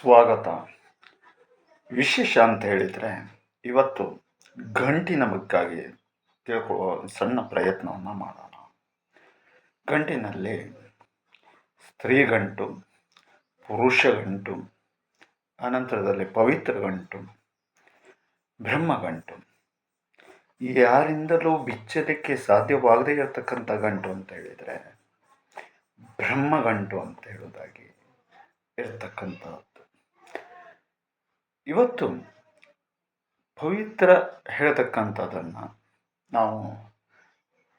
ಸ್ವಾಗತ. ವಿಶೇಷ ಅಂತ ಹೇಳಿದರೆ ಇವತ್ತು ಗಂಟಿನ ಬಗ್ಗಾಗಿ ತಿಳ್ಕೊಳ್ಳುವ ಸಣ್ಣ ಪ್ರಯತ್ನವನ್ನು ಮಾಡೋಣ. ಗಂಟಿನಲ್ಲಿ ಸ್ತ್ರೀ ಗಂಟು, ಪುರುಷ ಗಂಟು, ಅನಂತರದಲ್ಲಿ ಪವಿತ್ರ ಗಂಟು, ಬ್ರಹ್ಮ ಗಂಟು. ಯಾರಿಂದಲೂ ಬಿಚ್ಚಲಿಕ್ಕೆ ಸಾಧ್ಯವಾಗದೇ ಇರತಕ್ಕಂಥ ಗಂಟು ಅಂತ ಹೇಳಿದರೆ ಬ್ರಹ್ಮಗಂಟು ಅಂತ ಹೇಳೋದಾಗಿ ಇರತಕ್ಕಂಥದ್ದು. ಇವತ್ತು ಪವಿತ್ರ ಹೇಳತಕ್ಕಂಥದ್ದನ್ನು ನಾವು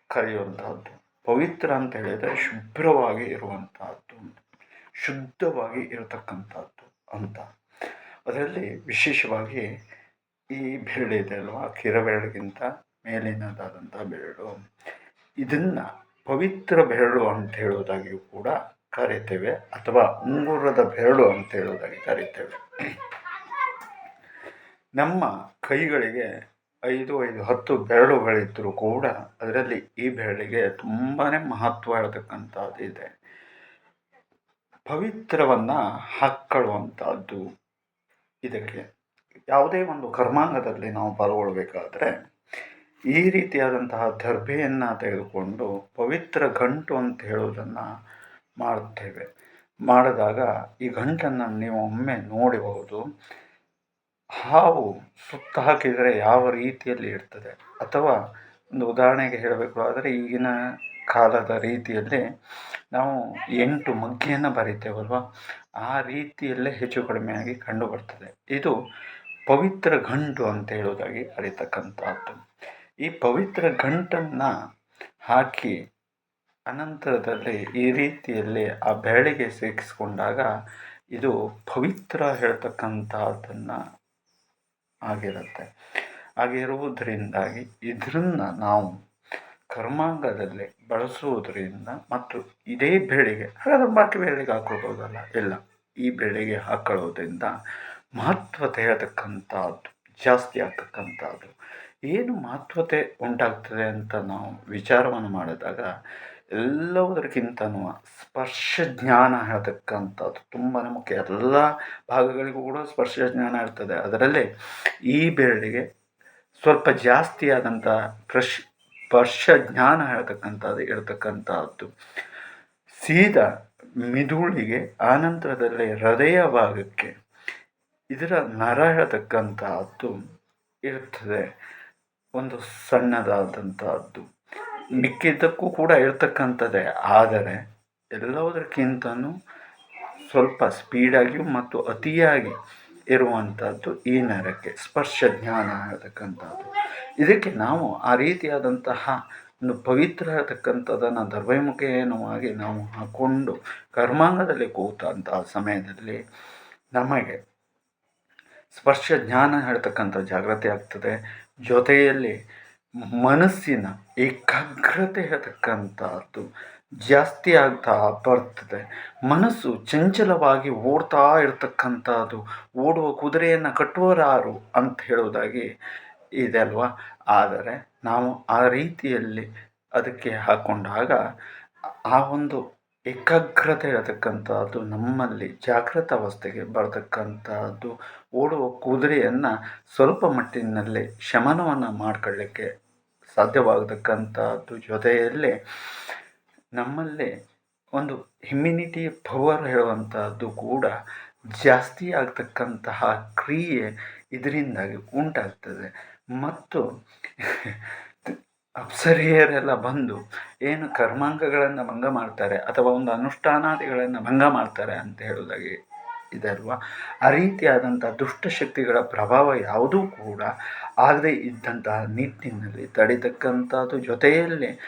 ಕರೆಯುವಂತಹದ್ದು ಪವಿತ್ರ ಅಂತ ಹೇಳಿದರೆ ಶುಭ್ರವಾಗಿ ಇರುವಂತಹದ್ದು ಶುದ್ಧವಾಗಿ ಇರತಕ್ಕಂಥದ್ದು ಅಂತ. ಅದರಲ್ಲಿ ವಿಶೇಷವಾಗಿ ಈ ಬೆರಳು ಇದೆ ಅಲ್ವಾ? ಕಿರಬೆರಳಿಗಿಂತ ಮೇಲಿನದಾದಂಥ ಬೆರಳು. ಇದನ್ನು ಪವಿತ್ರ ಬೆರಳು ಅಂತ ಹೇಳೋದಾಗಿಯೂ ಕೂಡ ಕರಿತೇವೆ, ಅಥವಾ ಉಂಗುರದ ಬೆರಳು ಅಂತ ಹೇಳೋದಾಗಿ ಕರಿತೇವೆ. ನಮ್ಮ ಕೈಗಳಿಗೆ ಐದು ಐದು, ಹತ್ತು ಬೆರಳುಗಳಿದ್ದರೂ ಕೂಡ ಅದರಲ್ಲಿ ಈ ಬೆರಳಿಗೆ ತುಂಬಾ ಮಹತ್ವ ಇರತಕ್ಕಂಥದ್ದಿದೆ ಪವಿತ್ರವನ್ನು ಹಾಕ್ಕೊಳ್ಳುವಂಥದ್ದು ಇದಕ್ಕೆ. ಯಾವುದೇ ಒಂದು ಕರ್ಮಾಂಗದಲ್ಲಿ ನಾವು ಪಾಲ್ಗೊಳ್ಬೇಕಾದ್ರೆ ಈ ರೀತಿಯಾದಂತಹ ದರ್ಭೆಯನ್ನು ತೆಗೆದುಕೊಂಡು ಪವಿತ್ರ ಗಂಟು ಅಂತ ಹೇಳುವುದನ್ನು ಮಾಡುತ್ತೇವೆ. ಮಾಡಿದಾಗ ಈ ಗಂಟನ್ನು ನೀವು ಒಮ್ಮೆ ನೋಡಬಹುದು. ಹಾವು ಸುತ್ತ ಹಾಕಿದರೆ ಯಾವ ರೀತಿಯಲ್ಲಿ ಇರ್ತದೆ? ಅಥವಾ ಒಂದು ಉದಾಹರಣೆಗೆ ಹೇಳಬೇಕು ಆದರೆ ಈಗಿನ ಕಾಲದ ರೀತಿಯಲ್ಲಿ ನಾವು ಎಂಟು ಮಗ್ಗಿಯನ್ನು ಬರಿತೇವಲ್ವ? ಆ ರೀತಿಯಲ್ಲೇ ಹೆಚ್ಚು ಕಡಿಮೆಯಾಗಿ ಕಂಡು ಬರ್ತದೆ. ಇದು ಪವಿತ್ರ ಗಂಟು ಅಂತ ಹೇಳೋದಾಗಿ ಅರಿತಕ್ಕಂಥದ್ದು. ಈ ಪವಿತ್ರ ಗಂಟನ್ನು ಹಾಕಿ ಅನಂತರದಲ್ಲಿ ಈ ರೀತಿಯಲ್ಲಿ ಆ ಬೆರಳಿಗೆ ಸೇರಿಸಿಕೊಂಡಾಗ ಇದು ಪವಿತ್ರ ಹೇಳ್ತಕ್ಕಂಥದ್ದನ್ನು ಆಗಿರುತ್ತೆ. ಆಗಿರುವುದರಿಂದಾಗಿ ಇದನ್ನು ನಾವು ಕರ್ಮಾಂಗದಲ್ಲಿ ಬಳಸುವುದರಿಂದ ಮತ್ತು ಇದೇ ಬೆಳೆಗೆ, ಹಾಗಾದ್ರೆ ಬಾಕಿ ಬೆಳೆಗೆ ಹಾಕೊಳ್ಬೋದಲ್ಲ? ಇಲ್ಲ. ಈ ಬೆಳೆಗೆ ಹಾಕೊಳ್ಳೋದ್ರಿಂದ ಮಹತ್ವತೆ ಹೇಳ್ತಕ್ಕಂಥದ್ದು, ಜಾಸ್ತಿ ಆಗ್ತಕ್ಕಂಥದ್ದು. ಏನು ಮಹತ್ವತೆ ಉಂಟಾಗ್ತದೆ ಅಂತ ನಾವು ವಿಚಾರವನ್ನು ಮಾಡಿದಾಗ ಎಲ್ಲವುದಕ್ಕಿಂತನೂ ಸ್ಪರ್ಶ ಜ್ಞಾನ ಹೇಳ್ತಕ್ಕಂಥದ್ದು. ತುಂಬಾ ಮುಖ್ಯ. ಎಲ್ಲ ಭಾಗಗಳಿಗೂ ಕೂಡ ಸ್ಪರ್ಶ ಜ್ಞಾನ ಇರ್ತದೆ. ಅದರಲ್ಲಿ ಈ ಬೆರಳಿಗೆ ಸ್ವಲ್ಪ ಜಾಸ್ತಿಯಾದಂಥ ಪ್ರಶ್ ಸ್ಪರ್ಶ ಜ್ಞಾನ ಹೇಳ್ತಕ್ಕಂಥದ್ದು. ಇರತಕ್ಕಂಥದ್ದು ಸೀದಾ ಮಿದುಳಿಗೆ ಆನಂತರದಲ್ಲಿ ಹೃದಯ ಭಾಗಕ್ಕೆ ಇದರ ನರ ಹೇಳ್ತಕ್ಕಂಥದ್ದು ಇರ್ತದೆ. ಒಂದು ಸಣ್ಣದಾದಂಥದ್ದು. ಮಿಕ್ಕಿದ್ದಕ್ಕೂ ಕೂಡ ಇರ್ತಕ್ಕಂಥದ್ದೇ. ಆದರೆ ಎಲ್ಲವುದಕ್ಕಿಂತಲೂ ಸ್ವಲ್ಪ ಸ್ಪೀಡಾಗಿಯೂ ಮತ್ತು ಅತಿಯಾಗಿ ಇರುವಂಥದ್ದು ಈ ನರಕ್ಕೆ, ಸ್ಪರ್ಶ ಜ್ಞಾನ ಹೇಳ್ತಕ್ಕಂಥದ್ದು ಇದಕ್ಕೆ ನಾವು ಆ ರೀತಿಯಾದಂತಹ ಒಂದು ಪವಿತ್ರ ಇರತಕ್ಕಂಥದ್ದನ್ನು ದರ್ವೈಮುಖೇನವಾಗಿ ನಾವು ಹಾಕ್ಕೊಂಡು ಕರ್ಮಾಂಗದಲ್ಲಿ ಕೂತಂತಹ ಸಮಯದಲ್ಲಿ ನಮಗೆ ಸ್ಪರ್ಶ ಜ್ಞಾನ ಹೇಳ್ತಕ್ಕಂಥ ಜಾಗ್ರತೆ ಆಗ್ತದೆ. ಜೊತೆಯಲ್ಲಿ ಮನಸ್ಸಿನ ಏಕಾಗ್ರತೆ ಇರತಕ್ಕಂಥದ್ದು ಜಾಸ್ತಿ ಆಗ್ತಾ ಬರ್ತದೆ. ಮನಸ್ಸು ಚಂಚಲವಾಗಿ ಓಡ್ತಾ ಇರ್ತಕ್ಕಂಥದ್ದು ಓಡುವ ಕುದುರೆಯನ್ನು ಕಟ್ಟುವರಾರು ಅಂತ ಹೇಳೋದಾಗಿ ಇದೆ ಅಲ್ವಾ? ಆದರೆ ನಾವು ಆ ರೀತಿಯಲ್ಲಿ ಅದಕ್ಕೆ ಹಾಕ್ಕೊಂಡಾಗ ಆ ಒಂದು ಏಕಾಗ್ರತೆ ಇರತಕ್ಕಂಥದ್ದು ನಮ್ಮಲ್ಲಿ ಜಾಗೃತ ಅವಸ್ಥೆಗೆ ಬರತಕ್ಕಂಥದ್ದು, ಓಡುವ ಕುದುರೆಯನ್ನು ಸ್ವಲ್ಪ ಮಟ್ಟಿನಲ್ಲಿ ಶಮನವನ್ನು ಮಾಡ್ಕೊಳ್ಳಿಕ್ಕೆ ಸಾಧ್ಯವಾಗತಕ್ಕಂಥದ್ದು ಜೊತೆಯಲ್ಲಿ ನಮ್ಮಲ್ಲಿ ಒಂದು ಇಮ್ಯುನಿಟಿ ಪವರ್ ಹೇಳುವಂಥದ್ದು ಕೂಡ ಜಾಸ್ತಿ ಆಗ್ತಕ್ಕಂತಹ ಕ್ರಿಯೆ ಇದರಿಂದಾಗಿ ಉಂಟಾಗ್ತದೆ. ಮತ್ತು ಅಪ್ಸರಿಯರೆಲ್ಲ ಬಂದು ಏನು ಕರ್ಮಾಂಗಗಳನ್ನು ಭಂಗ ಮಾಡ್ತಾರೆ ಅಥವಾ ಒಂದು ಅನುಷ್ಠಾನಾದಿಗಳನ್ನು ಭಂಗ ಮಾಡ್ತಾರೆ ಅಂತ ಹೇಳೋದಾಗಿ ಇದೆ ಅಲ್ವಾ? ಆ ರೀತಿಯಾದಂಥ ದುಷ್ಟಶಕ್ತಿಗಳ ಪ್ರಭಾವ ಯಾವುದೂ ಕೂಡ ಆಗದೇ ಇದ್ದಂತಹ ನಿಟ್ಟಿನಲ್ಲಿ ತಡಿತಕ್ಕಂಥದ್ದು ಜೊತೆಯಲ್ಲಿ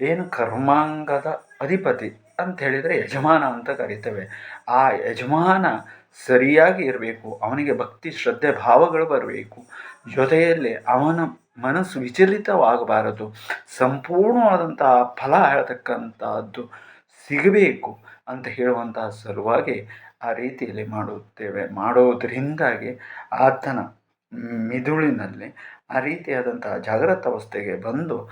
ಏನು ಕರ್ಮಾಂಗದ ಅಧಿಪತಿ ಅಂತ ಹೇಳಿದರೆ ಯಜಮಾನ ಅಂತ ಕರೀತೇವೆ. ಆ ಯಜಮಾನ ಸರಿಯಾಗಿ ಇರಬೇಕು, ಅವನಿಗೆ ಭಕ್ತಿ, ಶ್ರದ್ಧೆ, ಭಾವಗಳು ಬರಬೇಕು. ಜೊತೆಯಲ್ಲಿ ಅವನ ಮನಸ್ಸು ವಿಚಲಿತವಾಗಬಾರದು. ಸಂಪೂರ್ಣವಾದಂತಹ ಫಲ ಹೇಳತಕ್ಕಂಥದ್ದು ಸಿಗಬೇಕು ಅಂತ ಹೇಳುವಂತಹ ಸಲುವಾಗಿ ಆ ರೀತಿಯಲ್ಲಿ ಮಾಡುತ್ತೇವೆ. ಮಾಡೋದರಿಂದಾಗಿ ಆತನ ಮಿದುಳಿನಲ್ಲಿ ಆ ರೀತಿಯಾದಂತಹ ಜಾಗ್ರತ ಅವಸ್ಥೆಗೆ ಬಂದು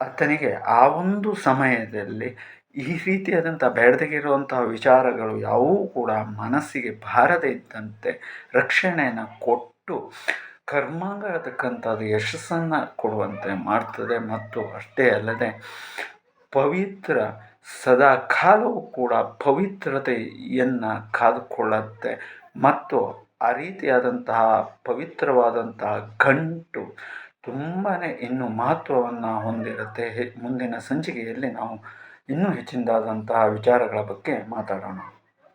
ಆತನಿಗೆ ಆ ಒಂದು ಸಮಯದಲ್ಲಿ ಈ ರೀತಿಯಾದಂಥ ಬೇಡದಗಿರುವಂತಹ ವಿಚಾರಗಳು ಯಾವೂ ಕೂಡ ಮನಸ್ಸಿಗೆ ಬಾರದೇ ಇದ್ದಂತೆ ರಕ್ಷಣೆಯನ್ನು ಕೊಟ್ಟು ಕರ್ಮಾಂಗ ಆಗತಕ್ಕಂಥದ್ದು ಯಶಸ್ಸನ್ನು ಕೊಡುವಂತೆ ಮಾಡ್ತದೆ ಮತ್ತು ಅಷ್ಟೇ ಅಲ್ಲದೆ ಪವಿತ್ರ ಸದಾ ಕಾಲವೂ ಕೂಡ ಪವಿತ್ರತೆಯನ್ನು ಕಾದುಕೊಳ್ಳುತ್ತೆ. ಮತ್ತು ಆ ರೀತಿಯಾದಂತಹ ಪವಿತ್ರವಾದಂತಹ ಗಂಟು ತುಂಬಾ ಇನ್ನೂ ಮಹತ್ವವನ್ನು ಹೊಂದಿರುತ್ತೆ. ಮುಂದಿನ ಸಂಚಿಕೆಯಲ್ಲಿ ನಾವು ಇನ್ನೂ ಹೆಚ್ಚಿನದಾದಂತಹ ವಿಚಾರಗಳ ಬಗ್ಗೆ ಮಾತಾಡೋಣ.